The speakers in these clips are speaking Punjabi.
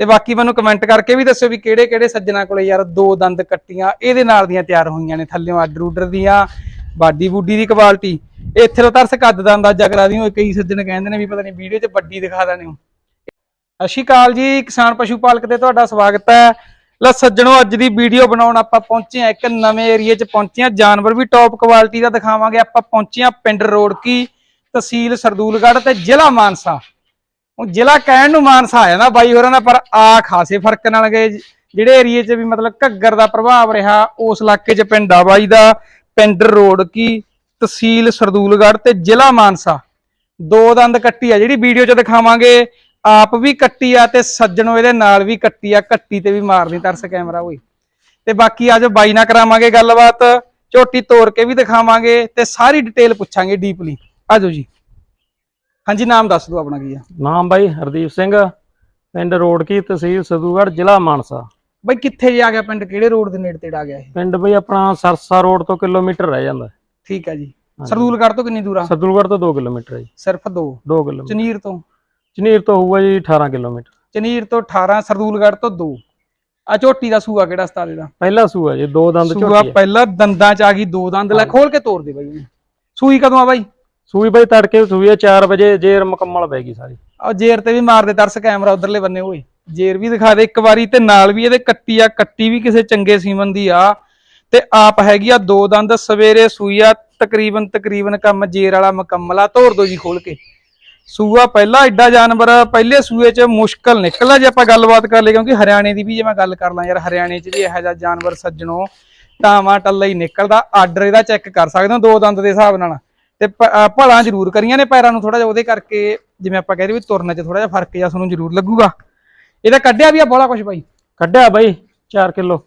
ਤੇ ਬਾਕੀ ਮੈਨੂੰ ਕਮੈਂਟ ਕਰਕੇ ਵੀ ਦੱਸਿਓ ਵੀ ਕਿਹੜੇ ਕਿਹੜੇ ਸੱਜਣਾ ਕੋਲੇ ਯਾਰ ਦੋ ਦੰਦ ਕੱਟੀਆਂ ਇਹਦੇ ਨਾਲ ਦੀਆਂ ਤਿਆਰ ਹੋਈਆਂ ਨੇ ਥੱਲਿਓਂ ਆਰਡਰ ਉਡਰ ਦੀਆਂ, ਬਾਡੀ ਬੂਡੀ ਦੀ ਕੁਆਲਿਟੀ ਇੱਥੇ ਤੋਂ ਤਰਸ ਕੱਦ ਦਾ ਅੰਦਾਜ਼ਾ ਕਰਾ ਦਿਓ, ਕਈ ਸੱਜਣ ਕਹਿੰਦੇ ਨੇ ਵੀ ਪਤਾ ਨਹੀਂ ਵੀਡੀਓ 'ਚ ਵੱਡੀ ਦਿਖਾ ਦੇਣੇ ਹੋ। ਸਤਿ ਸ਼੍ਰੀ ਅਕਾਲ ਜੀ, ਕਿਸਾਨ ਪਸ਼ੂ ਪਾਲਕ ਤੇ ਤੁਹਾਡਾ ਸਵਾਗਤ ਹੈ। ਲੈ ਸੱਜਣੋ, ਅੱਜ ਦੀ ਵੀਡੀਓ ਬਣਾਉਣ ਆਪਾਂ ਪਹੁੰਚੇ ਆ ਇੱਕ ਨਵੇਂ ਏਰੀਏ 'ਚ, ਪਹੁੰਚੇ ਆ ਜਾਨਵਰ ਵੀ ਟੌਪ ਕੁਆਲਿਟੀ ਦਾ ਦਿਖਾਵਾਂਗੇ। ਆਪਾਂ ਪਹੁੰਚੇ ਆ ਪਿੰਡ ਰੋੜਕੀ ਤਹਿਸੀਲ ਸਰਦੂਲਗੜ੍ਹ ਤੇ ਜ਼ਿਲ੍ਹਾ ਮਾਨਸਾ। ਉਹ ਜ਼ਿਲ੍ਹਾ ਕਹਿਣ ਨੂੰ ਮਾਨਸਾ ਆ ਜਾਂਦਾ ਬਾਈ ਹੋਰਾਂ ਦਾ, ਪਰ ਆ ਖਾਸੇ ਫ਼ਰਕ ਨਾਲ ਗਏ ਜਿਹੜੇ ਏਰੀਏ 'ਚ ਵੀ ਮਤਲਬ ਘੱਗਰ ਦਾ ਪ੍ਰਭਾਵ ਰਿਹਾ, ਉਸ ਇਲਾਕੇ 'ਚ ਪਿੰਡ ਆ ਬਾਈ ਦਾ, ਪਿੰਡ ਰੋਡ ਕੀ ਤਹਿਸੀਲ ਸਰਦੂਲਗੜ੍ਹ ਤੇ ਜ਼ਿਲ੍ਹਾ ਮਾਨਸਾ। ਦੋ ਦੰਦ ਕੱਟੀ ਆ, ਜਿਹੜੀ ਵੀਡੀਓ 'ਚ ਦਿਖਾਵਾਂਗੇ, ਆਪ ਵੀ ਕੱਟੀ ਆ ਤੇ ਸੱਜਣੋ ਇਹਦੇ ਨਾਲ ਵੀ ਕੱਟੀ ਆ, ਕੱਟੀ ਤੇ ਵੀ ਮਾਰਨੀ ਤਰਸ ਕੈਮਰਾ, ਓਏ। ਤੇ ਬਾਕੀ ਅੱਜ ਬਾਈ ਨਾਲ ਕਰਾਵਾਂਗੇ ਗੱਲਬਾਤ, ਝੋਟੀ ਤੋੜ ਕੇ ਵੀ ਦਿਖਾਵਾਂਗੇ ਤੇ ਸਾਰੀ ਡਿਟੇਲ ਪੁੱਛਾਂਗੇ ਡੀਪਲੀ। ਆਜੋ ਜੀ। ਹਾਂਜੀ ਨਾਮ ਦੱਸ ਦਿਓ ਆਪਣਾ ਕੀ ਆ? ਨਾਮ ਬਾਈ ਹਰਦੀਪ ਸਿੰਘ ਪਿੰਡ ਰੋੜਕੀ ਤਹਿਸੀਲ ਸਦੂਗੜ੍ਹ ਜ਼ਿਲ੍ਹਾ ਮਾਨਸਾ। ਬਾਈ ਕਿੱਥੇ ਜੇ ਗਿਆ ਪਿੰਡ? ਕਿਹੜੇ ਰੋਡ ਦੇ ਨੇੜੇ ਤੇੜਾ ਆ ਗਿਆ ਇਹ? ਪਿੰਡ ਬਈ ਆਪਣਾ ਸਰਸਾ ਰੋਡ ਤੋਂ ਕਿਲੋਮੀਟਰ ਰਹਿ ਜਾਂਦਾ। ਠੀਕ ਆ ਜੀ। ਸਰਦੂਲਗੜ੍ਹ ਤੋਂ ਕਿੰਨੀ ਦੂਰ ਆ? ਸਦੂਗੜ੍ਹ ਤੋਂ 2 ਕਿਲੋਮੀਟਰ ਹੈ ਜੀ। ਸਿਰਫ 2 2 ਕਿਲੋਮੀਟਰ। ਚਨੀਰ ਤੋਂ? ਚਨੀਰ ਤੋਂ ਹੋਊਗਾ ਜੀ 18 ਕਿਲੋਮੀਟਰ। ਚਨੀਰ ਤੋਂ 18 ਸਰਦੂਲਗੜ੍ਹ ਤੋਂ 2 ਆ ਝੋਟੀ ਦਾ ਸੂਆ ਕਿਹੜਾ ਸਤਾਲੇ ਦਾ ਪਹਿਲਾ ਸੂਆ ਜੀ ਦੋ ਦੰਦ ਸੂਆ ਝੋਟੀ ਹੈ। ਪਹਿਲਾਂ ਦੰਦਾਂ ਚ ਆ ਗਈ ਦੋ ਦੰਦ ਲੈ ਖੋਲ ਕੇ ਤੋੜ ਦੇ ਬਾਈ। ਸੂਈ ਕਦੋਂ ਆ ਬਾਈ? ਸੂਈ ਬਾਈ ਤੜਕੇ ਸੂਈ ਹੈ 4 ਵਜੇ ਜੇਰ ਮੁਕੰਮਲ ਪੈ ਗਈ ਸਾਰੀ। ਆ ਜੇਰ ਤੇ ਵੀ ਮਾਰ ਤਰਸ, ਕੈਮਰਾ ਉਧਰਲੇ ਬੰਨੇ ਓਏ। ਜੇਰ ਵੀ ਦਿਖਾ ਦੇ ਇੱਕ ਵਾਰੀ ਤੇ ਨਾਲ ਵੀ ਇਹਦੇ ਕੱਟੀ ਆ, ਕੱਟੀ ਵੀ ਕਿਸੇ ਚੰਗੇ ਸੀਮਨ ਦੀ ਆ। ਤੇ ਆਪ ਹੈਗੀ ਆ ਦੋ ਦੰਦ, ਸਵੇਰੇ ਸੂਈ ਆ, ਤਕਰੀਬਨ ਤਕਰੀਬਨ ਕੰਮ ਜੇਰ ਵਾਲਾ ਮੁਕੰਮਲ ਆ ਤੋੜ ਦੋ ਜੀ ਖੋਲ ਕੇ। ਸੂਆ ਪਹਿਲਾ ਐਡਾ ਜਾਨਵਰ, ਪਹਿਲੇ ਸੂਏ 'ਚ ਮੁਸ਼ਕਲ ਨਿਕਲਦਾ ਜੇ ਆਪਾਂ ਗੱਲਬਾਤ ਕਰ ਲਈ ਕਿਉਂਕਿ ਹਰਿਆਣੇ ਦੀ ਵੀ ਜੇ ਮੈਂ ਗੱਲ ਕਰ ਲਾਂ ਯਾਰ, ਹਰਿਆਣੇ 'ਚ ਵੀ ਇਹੋ ਜਿਹਾ ਜਾਨਵਰ ਸੱਜਣੋ, ਟਾਵਾਂ, ਟੱਲਾ ਹੀ ਨਿਕਲਦਾ। ਆਰਡਰ ਇਹਦਾ ਚੈੱਕ ਕਰ ਸਕਦੇ ਹੋ, ਦੋ ਦੰਦ ਦੇ ਹਿਸਾਬ ਨਾਲ। ਤੇ ਭਲਾਂ ਜ਼ਰੂਰ ਕਰੀਆਂ ਨੇ ਪੈਰਾਂ ਨੂੰ ਥੋੜਾ ਜਿਹਾ ਉਹਦੇ ਕਰਕੇ ਜਿਵੇਂ ਆਪਾਂ ਕਹਿੰਦੇ ਵੀ ਤੁਰਨ 'ਚ ਥੋੜਾ ਜਿਹਾ ਫ਼ਰਕ ਜਿਹਾ ਤੁਹਾਨੂੰ ਜ਼ਰੂਰ ਲੱਗੂਗਾ। ਇਹਦਾ ਕੱਢਿਆ ਵੀ ਆ ਬੋਲਾ ਕੁਛ ਬਾਈ? ਕੱਢਿਆ ਬਾਈ 4 ਕਿਲੋ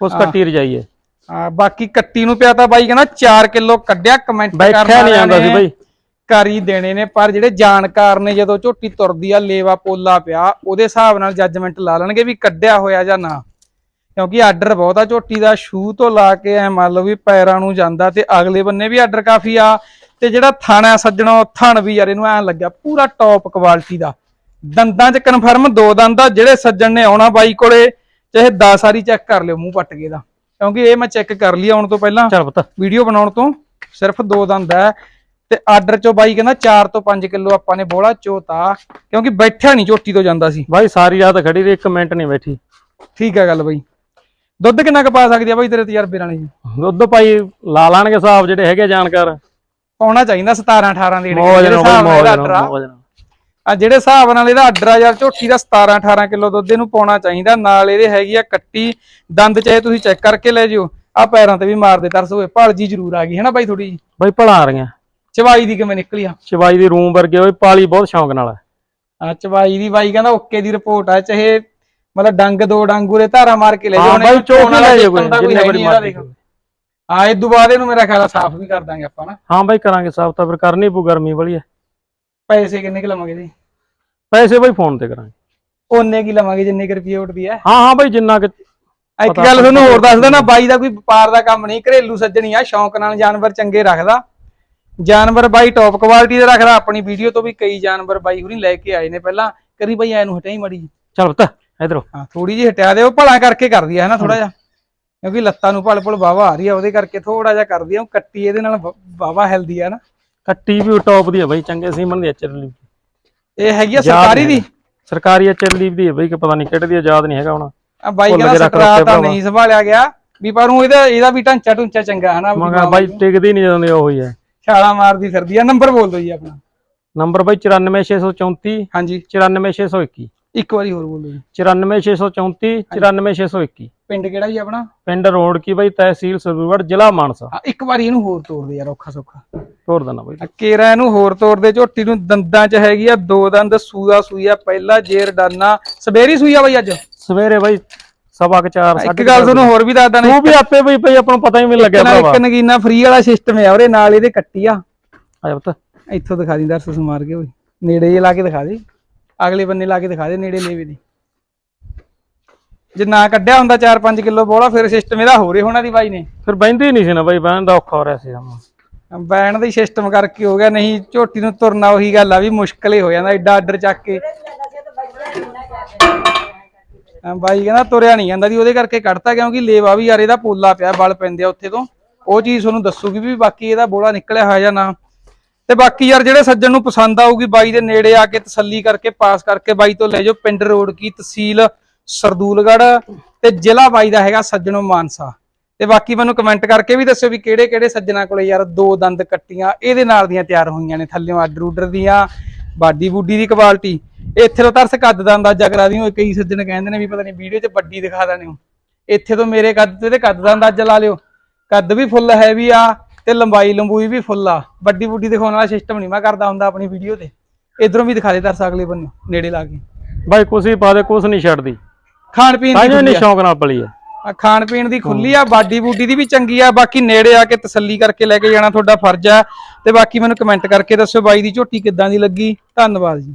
ਉਸ ਕੱਟੀ ਰਜਾਈ ਹੈ। ਆ ਬਾਕੀ ਕੱਟੀ ਨੂੰ ਪਿਆ ਤਾਂ ਬਾਈ ਕਹਿੰਦਾ 4 ਕਿਲੋ ਕੱਢਿਆ ਕਮੈਂਟ ਬੈਠਿਆ ਨਹੀਂ ਜਾਂਦਾ ਸੀ ਬਾਈ। ਕਰ ਦੇਣੇ ਨੇ ਪਰ ਜਿਹੜੇ ਜਾਣਕਾਰ ਨੇ ਜਦੋਂ ਝੋਟੀ ਤੁਰਦੀ ਆ ਲੇਵਾ ਪੋਲਾ ਪਿਆ ਉਹਦੇ ਹਿਸਾਬ ਨਾਲ ਜੱਜਮੈਂਟ ਲਾ ਲੈਣਗੇ ਵੀ ਕੱਢਿਆ ਹੋਇਆ ਜਾਂ ਨਾ। ਕਿਉਂਕਿ ਆਰਡਰ ਬਹੁਤ ਆ ਝੋਟੀ ਦਾ ਸ਼ੂ ਤੋਂ ਲਾ ਕੇ ਐ ਮੰਨ ਲਓ ਵੀ ਪੈਰਾਂ ਨੂੰ ਜਾਂਦਾ ਤੇ ਅਗਲੇ ਬੰਨੇ ਵੀ ਆਰਡਰ ਕਾਫੀ ਆ। ਤੇ ਜਿਹੜਾ ਥਾਣਾ ਸੱਜਣੋ ਥਣ ਵੀ ਯਾਰ ਇਹਨੂੰ ਐ ਲੱਗਿਆ ਪੂਰਾ ਟੌਪ ਕੁਆਲਿਟੀ ਦਾ। ਦੰਦਾਂ 'ਚ ਕਨਫਰਮ ਦੋ ਦੰਦ ਆ ਜਿਹੜੇ ਸੱਜਣ ਨੇ ਆਉਣਾ ਬਾਈ ਕੋਲੇ ਚਾਹੇ 10 ਸਾਰੀ ਚੈੱਕ ਕਰ ਲਿਓ ਮੂੰਹ ਪੱਟ ਕੇ ਦਾ। ਕਿਉਂਕਿ ਇਹ ਮੈਂ ਚੈੱਕ ਕਰ ਲਈ ਆਉਣ ਤੋਂ ਪਹਿਲਾਂ ਚੱਲ ਪੁੱਤ। ਵੀਡੀਓ ਬਣਾਉਣ ਤੋਂ ਸਿਰਫ ਦੋ ਦੰਦ ਹੈ ਤੇ ਆਰਡਰ ਚੋਂ ਬਾਈ ਕਹਿੰਦਾ 4 ਤੋਂ 5 ਕਿਲੋ ਆਪਾਂ ਨੇ ਬੋਲਾ ਚੋਤਾ ਕਿਉਂਕਿ ਬੈਠਿਆ ਨਹੀਂ ਝੋਟੀ ਤੋਂ ਜਾਂਦਾ ਸੀ। ਬਾਈ ਸਾਰੀ ਰਾਤ ਖੜੀ ਰਹੀ ਇੱਕ ਮਿੰਟ ਨਹੀਂ ਬੈਠੀ। ਠੀਕ ਹੈ ਗੱਲ ਬਾਈ। ਦੁੱਧ ਕਿੰਨਾ ਕੁ ਪਾ ਸਕਦੀ ਆ ਬਾਈ ਤੇਰੇ ਤਜਰਬੇ ਨਾਲ ਜੀ ਦੁੱਧ ਭਾਈ ਲਾ ਲਾਣਗੇ ਹਿਸਾਬ ਜਿਹੜੇ ਹੈਗੇ ਜਾਣਕਾਰ। ਪਾਉਣਾ ਚਾਹੀਦਾ 17 18 ਦੇ ਮੌਜ ਜਿਹੜੇ ਨਾਲ ਹਿਸਾਬ ਨਾਲ ਮੌਜ ਨਾਲ ਆ। ਮੌਜ ਨਾਲ ਆ ਜਿਹੜੇ ਹਿਸਾਬ ਨਾਲ ਇਹਦਾ ਆਰਡਰ ਆ ਯਾਰ ਝੋਟੀ ਦਾ 17 18 ਕਿਲੋ ਦੁੱਧ ਇਹਨੂੰ ਪਾਉਣਾ ਚਾਹੀਦਾ। ਨਾਲ ਇਹਦੇ ਹੈਗੀ ਆ ਕੱਟੀ ਦੰਦ ਚਾਹੇ ਤੁਸੀਂ ਚੈੱਕ ਕਰਕੇ ਲੈ ਜਿਓ। ਆ ਪੈਰਾਂ ਤੇ ਵੀ ਮਾਰਦੇ ਤਰਸ ਹੋਏ ਭਲ ਜੀ ਜ਼ਰੂਰ ਆ ਗਈ ਹੈ ਨਾ ਬਾਈ ਥੋੜੀ ਜੀ ਬਾਈ ਭਲਾ ਆ ਰਹੀਆਂ। ਚਵਾਈ ਦੀ ਕਿਵੇਂ ਨਿਕਲੀ ਆ? ਚਵਾਈ ਦੀ ਰੂਮ ਵਰਗੇ ਹੋਏ ਪਾਲੀ ਬਹੁਤ ਸ਼ੌਂਕ ਨਾਲ ਆ। ਚਵਾਈ ਦੀ ਬਾਈ ਕਹਿੰਦਾ ਓਕੇ ਦੀ ਰਿਪੋਰਟ ਆ ਚਾਹੇ ਮਤਲਬ ਡੰਗ ਦੋ ਡੰਗੂਰੇ ਧਾਰਾ ਮਾਰ ਕੇ ਲੈ ਜਾਓ ਬਾਈ ਚੋਕ ਲੈ ਜਾਓ ਕੋਈ ਜਿੰਨੇ ਬੜੀ ਦੇਖ। ਹਾਂ ਇਹ ਦੁਬਾਰੇ ਨੂੰ ਮੇਰਾ ਖਿਆਲ ਆ ਸਾਫ਼ ਵੀ ਕਰ ਦਾਂਗੇ ਆਪਾਂ ਨਾ। ਹਾਂ ਬਾਈ ਕਰਾਂਗੇ ਸਾਫ਼ ਤਾਂ ਫਿਰ ਕਰਨੀ ਪਊ ਗਰਮੀ ਵਾਲੀ ਹੈ ਪੈਸੇ ਕਿੰਨੇ ਕਿ ਲਵਾਂਗੇ ਜੀ? ਪੈਸੇ ਬਾਈ ਫੋਨ ਤੇ ਕਰਾਂਗੇ। ਉਹਨੇ ਕੀ ਲਵਾਂਗੇ ਜਿੰਨੇ ਕੁ ਰੁਪਏ ਉੱਠਦੀ ਹੈ ਹਾਂ ਹਾਂ ਬਾਈ ਜਿੰਨਾ ਕਿ ਇੱਕ ਪਤਾ ਗੱਲ ਤੁਹਾਨੂੰ ਹੋਰ ਦੱਸਦਾ ਨਾ ਬਾਈ ਦਾ ਕੋਈ ਵਪਾਰ ਦਾ ਕੰਮ ਨਹੀਂ ਘਰੇਲੂ ਸੱਜਣੀ ਆ ਸ਼ੌਂਕ ਨਾਲ ਜਾਨਵਰ ਚੰਗੇ ਰੱਖਦਾ। ਜਾਨਵਰ ਬਾਈ ਟੌਪ ਕੁਆਲਿਟੀ ਦੇ ਰੱਖਦਾ ਆਪਣੀ ਵੀਡੀਓ ਤੋਂ ਵੀ ਕਈ ਜਾਨਵਰ ਬਾਈ ਹੁਣੀ ਲੈ ਕੇ ਆਏ ਨੇ ਪਹਿਲਾਂ। ਕਰੀ ਬਾਈ ਐ ਨੂੰ ਹਟਿਆ ਹੀ ਮੜੀ। ਚੱਲ ਪੁੱਤ ਇਧਰੋਂ ਹਾਂ ਥੋੜੀ ਜਿਹੀ ਹਟਿਆ ਦੇ ਉਹ ਭਲਾ ਕਰਕੇ ਕਰਦੀ ਹੈ ਨਾ ਥੋੜਾ ਜਿਹਾ। ਕਿਉਂਕਿ ਲੱਤਾਂ ਨੂੰ ਭਲ ਭਲ ਵਾਵਾ ਆ ਰਹੀ ਆ ਉਹਦੇ ਕਰਕੇ ਥੋੜਾ ਜਿਹਾ ਕਰਦੀ ਆ ਕੱਟੀ ਇਹਦੇ ਨਾਲ ਵਾਵਾ ਹੈਲਦੀ ਆ ਨਾ। ਕੱਟੀ ਵੀ ਟੌਪ ਦੀ ਹੈ ਬਾਈ ਚੰਗੇ ਸੀਮਨ ਦੀ ਐਚਰ ਲੀਵ ਇਹ ਹੈਗੀ ਆ ਯਾਦ ਸਰਕਾਰੀ ਦੀ? ਸਰਕਾਰੀ ਐਚਰ ਲੀਵ ਦੀ ਹੈ ਬਾਈ ਕਿ ਪਤਾ ਨਹੀਂ ਕਿਹੜੇ ਦੀ ਆਜ਼ਾਦ ਨਹੀਂ ਹੈਗਾ ਹੁਣ। ਆ ਬਾਈ ਕਹਿੰਦਾ ਸਕਰਾ ਤਾਂ। ਨਹੀਂ ਸੰਭਾਲਿਆ ਗਿਆ ਵੀ ਪਰ ਉਹ ਇਹਦਾ ਇਹਦਾ ਵੀ ਢਾਂਚਾ ਢੁੰਚਾ ਚੰਗਾ ਹਨਾ ਮੈਂ ਕਿਹਾ ਬਾਈ ਟਿਕਦੀ ਨਹੀਂ ਜਦੋਂ ਦੀ ਉਹ ਹੀ ਹੈ ਛਾਲਾ ਮਾਰਦੀ ਫਿਰਦੀ ਆ ਨੰਬਰ ਬੋਲ ਦਿਓ ਜੀ ਆਪਣਾ। ਨੰਬਰ ਬਾਈ 94634 ਹਾਂਜੀ। 94621 ਇੱਕ ਵਾਰੀ ਹੋਰ ਬੋਲ ਜੀ। 94634 94621 ਪਿੰਡ ਕਿਹੜਾ ਜੀ ਆਪਣਾ? ਪਿੰਡ ਰੋਡ ਕੀ ਬਾਈ ਤਹਿਸੀਲ ਸਰਦੂਗੜ੍ਹ ਜ਼ਿਲ੍ਹਾ ਮਾਨਸਾ। ਇੱਕ ਵਾਰੀ ਇਹਨੂੰ ਹੋਰ ਤੋੜ ਦੇ ਯਾਰ ਔਖਾ ਸੌਖਾ। ਤੋਰ ਦੇਣਾ ਬਾਈ ਆ, ਕੇਰਾ ਇਹਨੂੰ ਹੋਰ ਤੋੜ ਦੇ ਝੋਟੀ ਨੂੰ ਦੰਦਾਂ 'ਚ ਹੈਗੀ ਆ ਦੋ ਦੰਦ ਸੂਆ ਸੂਈਆ ਪਹਿਲਾ ਜੇਰ ਡਾਨਾ। ਸਵੇਰੀ ਸੂਈਆ ਬਾਈ ਅੱਜ? ਸਵੇਰੇ ਬਾਈ ਸਵਾ ਕੁ ਚਾਰ ਇੱਕ ਸਾਢੇ ਗੱਲ ਚਾਰ ਤੁਹਾਨੂੰ ਹੋਰ ਵੀ ਦੱਸਦਾ ਤੂੰ ਵੀ ਆਪੇ ਬਈ ਬਈ ਆਪਾਂ ਨੂੰ ਪਤਾ ਹੀ ਨਹੀਂ ਲੱਗਿਆ ਨਾਲ ਭਰਾਵਾ। ਇੱਕ ਨਗੀਨਾ ਫ੍ਰੀ ਵਾਲਾ ਸਿਸਟਮ ਹੈ ਉਹਦੇ ਨਾਲ ਇਹਦੇ ਕੱਟੀ ਆ। ਆ ਜਾ ਪੁੱਤ। ਇੱਥੋਂ ਦਿਖਾ ਦੀ ਦਰਸ ਮਾਰ ਕੇ ਓਏ ਨੇੜੇ ਜੇ ਲਾ ਕੇ ਦਿਖਾ ਦੇ। ਅਗਲੇ ਬੰਨੇ ਲਾ ਕੇ ਦਿਖਾ ਦੇ ਨੇੜੇ ਲੇਵੇ ਦੀ। ਜੇ ਨਾ ਕੱਢਿਆ ਹੁੰਦਾ 4-5 ਕਿਲੋ ਬੋਲਾ ਫਿਰ ਸਿਸਟਮ ਇਹਦਾ ਹੋਰੇ ਹੋਣਾ ਦੀ ਬਾਈ ਨੇ। ਫਿਰ ਬੈਂਦੀ ਨਹੀਂ ਸੀ ਨਾ ਬਾਈ ਬਹਿਣ ਦਾ ਔਖਾ ਹੋ ਰਿਹਾ ਸੀ ਸਾਨੂੰ। ਬੈਣ ਦਾ ਹੀ ਸਿਸਟਮ ਕਰਕੇ ਹੋ ਗਿਆ ਨਹੀਂ ਝੋਟੀ ਨੂੰ ਤੁਰਨਾ ਉਹੀ ਗੱਲ ਆ ਵੀ ਮੁਸ਼ਕਲ ਹੀ ਹੋ ਜਾਂਦਾ ਐਡਾ ਆਰਡਰ ਚੱਕ ਕੇ। ਬਾਈ ਕਹਿੰਦਾ ਤੁਰਿਆ ਨਹੀਂ ਜਾਂਦਾ ਦੀ ਉਹਦੇ ਕਰਕੇ ਕੱਢਤਾ ਕਿਉਂਕਿ ਲੇਵਾ ਵੀ ਯਾਰ ਇਹਦਾ ਪੋਲਾ ਪਿਆ ਬਲ ਪੈਂਦੇ ਆ ਉੱਥੇ ਤੋਂ। ਉਹ ਚੀਜ਼ ਤੁਹਾਨੂੰ ਦੱਸੂਗੀ ਵੀ ਬਾਕੀ ਇਹਦਾ ਬੋਲਾ ਨਿਕਲਿਆ ਹੋਇਆ ਜਾਂ ਨਾ। ਤੇ ਬਾਕੀ ਯਾਰ ਜਿਹੜੇ ਸੱਜਣ ਨੂੰ ਪਸੰਦ ਆਊਗੀ ਬਾਈ ਦੇ ਨੇੜੇ ਆ ਕੇ ਤਸੱਲੀ ਕਰਕੇ ਪਾਸ ਕਰਕੇ ਬਾਈ ਤੋਂ ਲੈ ਜਾਓ ਪਿੰਡ ਰੋਡ ਕੀ ਤਹਿਸੀਲ ਸਰਦੂਲਗੜ੍ਹ ਤੇ ਜ਼ਿਲ੍ਹਾ ਬਾਈ ਦਾ ਹੈਗਾ ਸੱਜਣੋ ਮਾਨਸਾ। ਤੇ ਬਾਕੀ ਮੈਨੂੰ ਕਮੈਂਟ ਕਰਕੇ ਵੀ ਦੱਸਿਓ ਵੀ ਕਿਹੜੇ ਕਿਹੜੇ ਸੱਜਣਾ ਕੋਲੇ ਯਾਰ ਦੋ ਦੰਦ ਕੱਟੀਆਂ, ਇਹਦੇ ਨਾਲ ਦੀਆਂ ਤਿਆਰ ਹੋਈਆਂ ਨੇ ਥੱਲੇੋਂ ਆਰਡਰ ਉਡਰ ਦੀਆਂ, ਬਾਡੀ ਬੂਡੀ ਦੀ ਕੁਆਲਿਟੀ ਇੱਥੇ ਤੋਂ ਤਰਸ ਕੱਦ ਦਾ ਅੰਦਾਜ਼ਾ ਕਰਾ ਦਿਓ, ਕਈ ਸੱਜਣ ਕਹਿੰਦੇ ਨੇ ਵੀ ਪਤਾ ਨਹੀਂ ਵੀਡੀਓ 'ਚ ਵੱਡੀ ਦਿਖਾ ਦੇਣੀ ਹੋ। ਇੱਥੇ ਤੋਂ ਮੇਰੇ ਕੱਦ ਤੇ ਇਹਦੇ ਕੱਦ ਦਾ ਅੰਦਾਜ਼ਾ ਲਾ ਲਿਓ। ਕੱਦ ਵੀ ਫੁੱਲ ਹੈਵੀ ਆ ਤੇ ਲੰਬਾਈ ਲੰਬੂਈ ਵੀ ਫੁੱਲ ਆ। ਵੱਡੀ ਬੁੱਡੀ ਦਿਖਾਉਣ ਵਾਲਾ ਸਿਸਟਮ ਨਹੀਂ ਮੈਂ ਕਰਦਾ ਹੁੰਦਾ ਆਪਣੀ ਵੀਡੀਓ ਤੇ। ਇਧਰੋਂ ਵੀ ਦਿਖਾ ਦੇ ਤਰਸ ਅਗਲੇ ਬੰਨੇ ਨੇੜੇ ਲਾ ਕੇ। ਬਾਈ ਕੁਛ ਵੀ ਪਾ ਦੇ ਕੁਛ ਨਹੀਂ ਛੱਡਦੀ। ਖਾਣ ਪੀਣ ਦੀ ਨਹੀਂ। ਸ਼ੌਂਕ ਨਾਲ ਪਲੀ ਆ। ਆ ਖਾਣ ਪੀਣ ਦੀ ਖੁੱਲੀ ਆ ਬਾਡੀ ਬੂਡੀ ਦੀ ਵੀ ਚੰਗੀ ਆ ਬਾਕੀ ਨੇੜੇ ਆ ਕੇ ਤਸੱਲੀ ਕਰਕੇ ਲੈ ਕੇ ਜਾਣਾ ਤੁਹਾਡਾ ਫਰਜ਼ ਆ। ਤੇ ਬਾਕੀ ਮੈਨੂੰ ਕਮੈਂਟ ਕਰਕੇ ਦੱਸਿਓ ਬਾਈ ਦੀ ਝੋਟੀ ਕਿੱਦਾਂ ਦੀ ਲੱਗੀ। ਧੰਨਵਾਦ ਜੀ।